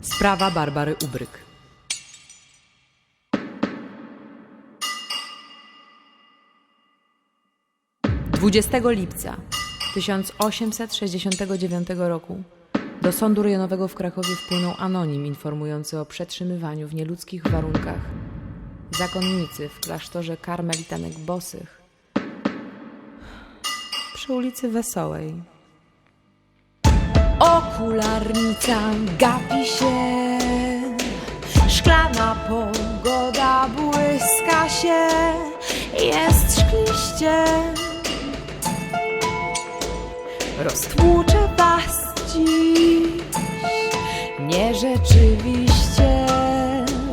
Sprawa Barbary Ubryk. Dwudziestego lipca 1869 roku do sądu rejonowego w Krakowie wpłynął anonim informujący o przetrzymywaniu w nieludzkich warunkach zakonnicy w klasztorze karmelitanek bosych przy ulicy Wesołej. Okularnica gapi się, szklana pogoda błyska się, jest szkliście. Roztłucze was dziś, nierzeczywiście,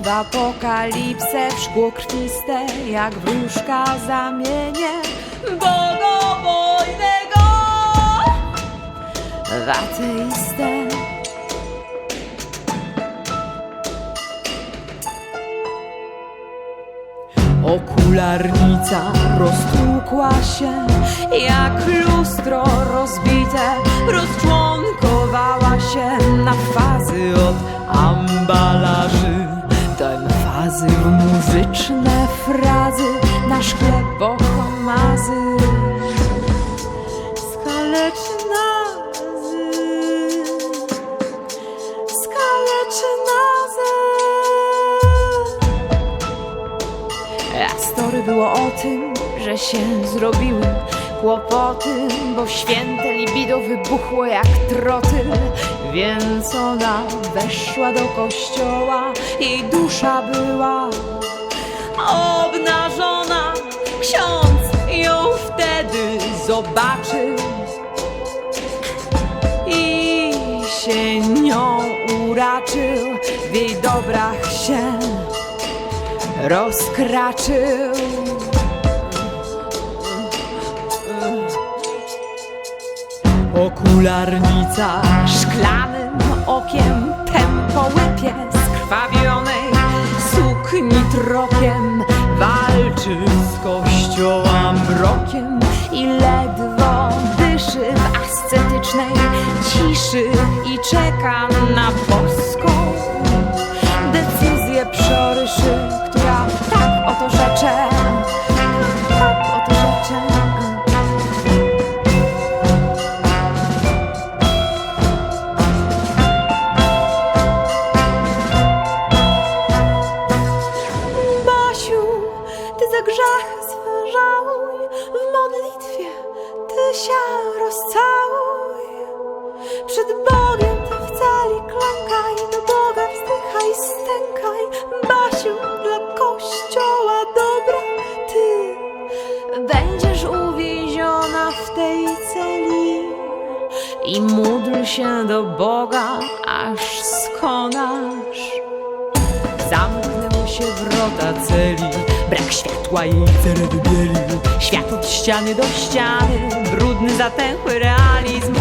w apokalipsę w szkło krwiste, jak wróżka zamienię. Bogobojnego ateistę. Okularnica roztłukła się jak lustro rozbite, rozczłonkowała się na fazy od ambalaży. Do emfazy w muzyczne frazy na szkle bohomazy. Skaleczy było o tym, że się zrobiły kłopoty, bo święte libido wybuchło jak trotyl. Więc ona weszła do kościoła, jej dusza była obnażona. Ksiądz ją wtedy zobaczył i się nią uraczył, w jej dobrach się rozkraczył. Okularnica szklanym okiem tempo łypie skrwawionej sukni trokiem walczy z kościoła mrokiem i ledwo dyszy w ascetycznej ciszy i czeka na Przed Bogiem ty w celi klękaj, do Boga wzdychaj, stękaj. Basiu, dla Kościoła dobra ty będziesz uwięziona w tej celi. I módl się do Boga, aż skonasz. Zamknęły się wrota celi Brak światła jej cerę wybielił Świat od ściany do ściany Brudny, zatęchły realizm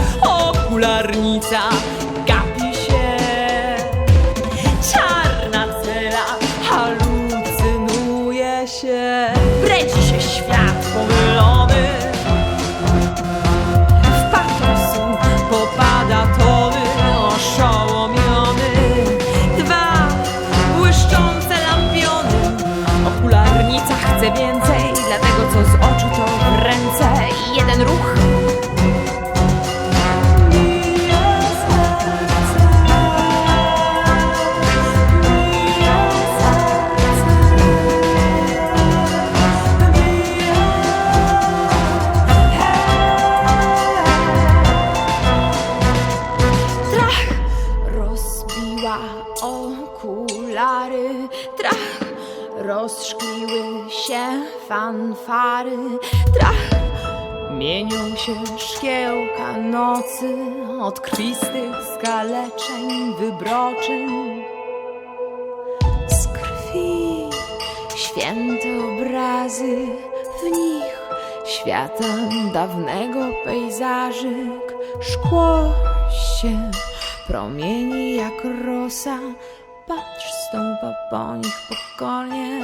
Okularnica okulary, strach rozszkliły się fanfary, strach mienią się szkiełka nocy od krwistych skaleczeń wybroczyn. Z krwi święte obrazy, w nich świata dawnego pejzażyk. Szkło się Promieni jak rosa, patrz stąpa po nich pokornie.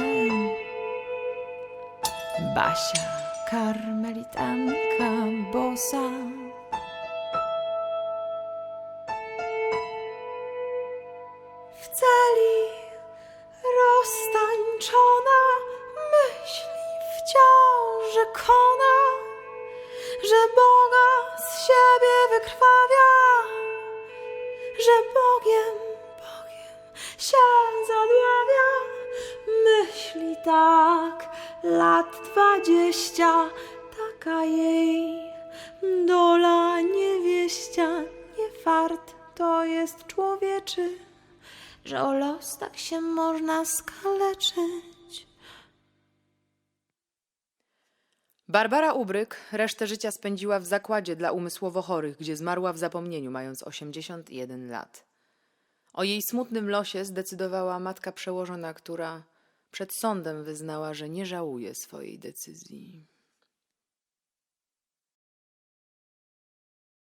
Basia, karmelitanka bosa. W celi roztańczona myśli wciąż kona, że Boga z siebie wykrwawia. Bogiem, Bogiem się zadławia. Myśli tak, lat dwadzieścia, taka jej dola niewieścia. Nie fart to jest człowieczy, że o los tak się można skaleczyć. Barbara Ubryk resztę życia spędziła w zakładzie dla umysłowo chorych, gdzie zmarła w zapomnieniu, mając 81 lat. O jej smutnym losie zdecydowała matka przełożona, która przed sądem wyznała, że nie żałuje swojej decyzji.